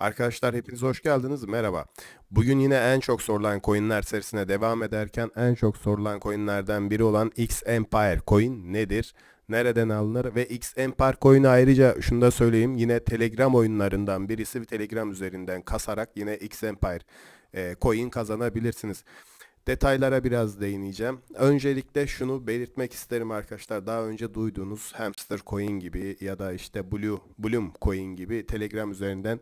Arkadaşlar hepiniz hoş geldiniz. Merhaba. Bugün yine en çok sorulan coinler serisine devam ederken en çok sorulan coinlerden biri olan X Empire coin nedir? Nereden alınır? Ve X Empire coin'i ayrıca şunu da söyleyeyim. Yine Telegram oyunlarından birisi bir Telegram üzerinden kasarak yine X Empire e, coin kazanabilirsiniz. Detaylara biraz değineceğim. Öncelikle şunu belirtmek isterim arkadaşlar. Daha önce duyduğunuz Hamster Coin gibi ya da işte Blue Bloom Coin gibi Telegram üzerinden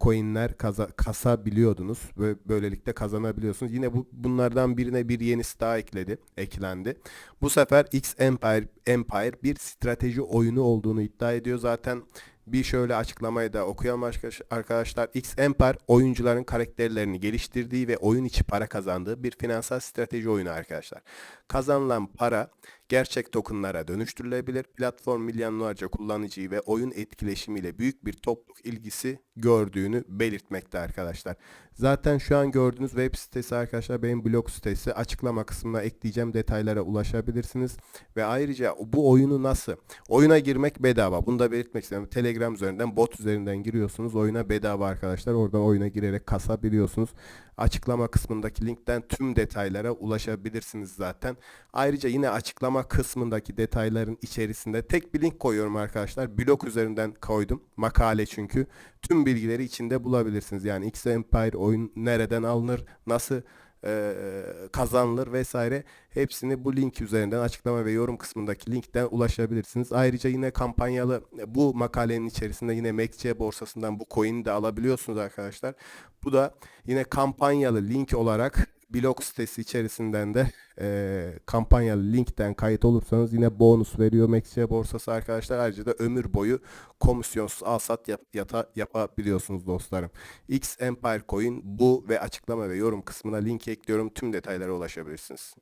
coinler kaza, kasabiliyordunuz. Ve böylelikle kazanabiliyorsunuz. Yine bu bunlardan birine bir yenisi daha ekledi, eklendi. Bu sefer X Empire Empire bir strateji oyunu olduğunu iddia ediyor. Zaten bir şöyle açıklamayı da okuyalım arkadaş- arkadaşlar. X Empire oyuncuların karakterlerini geliştirdiği ve oyun içi para kazandığı bir finansal strateji oyunu arkadaşlar. Kazanılan para gerçek tokenlara dönüştürülebilir. Platform milyonlarca kullanıcıyı ve oyun etkileşimiyle büyük bir topluluk ilgisi gördüğünü belirtmekte arkadaşlar. Zaten şu an gördüğünüz web sitesi arkadaşlar benim blog sitesi. Açıklama kısmına ekleyeceğim detaylara ulaşabilirsiniz. Ve ayrıca bu oyunu nasıl? Oyuna girmek bedava. Bunu da belirtmek istiyorum. Telegram üzerinden bot üzerinden giriyorsunuz. Oyuna bedava arkadaşlar. Oradan oyuna girerek kasabiliyorsunuz. Açıklama kısmındaki linkten tüm detaylara ulaşabilirsiniz zaten. Ayrıca yine açıklama kısmındaki detayların içerisinde tek bir link koyuyorum arkadaşlar. Blog üzerinden koydum. Makale çünkü. Tüm bilgileri içinde bulabilirsiniz. Yani X Empire oyun nereden alınır, nasıl e, kazanılır vesaire hepsini bu link üzerinden açıklama ve yorum kısmındaki linkten ulaşabilirsiniz. Ayrıca yine kampanyalı bu makalenin içerisinde yine MaxC borsasından bu coin'i de alabiliyorsunuz arkadaşlar. Bu da yine kampanyalı link olarak blog sitesi içerisinden de e, kampanyalı linkten kayıt olursanız yine bonus veriyor MaxC borsası arkadaşlar. Ayrıca da ömür boyu komisyonsuz alsat yap, yata, yapabiliyorsunuz dostlarım. X Empire Coin bu ve açıklama ve yorum kısmına link ekliyorum. Tüm detaylara ulaşabilirsiniz.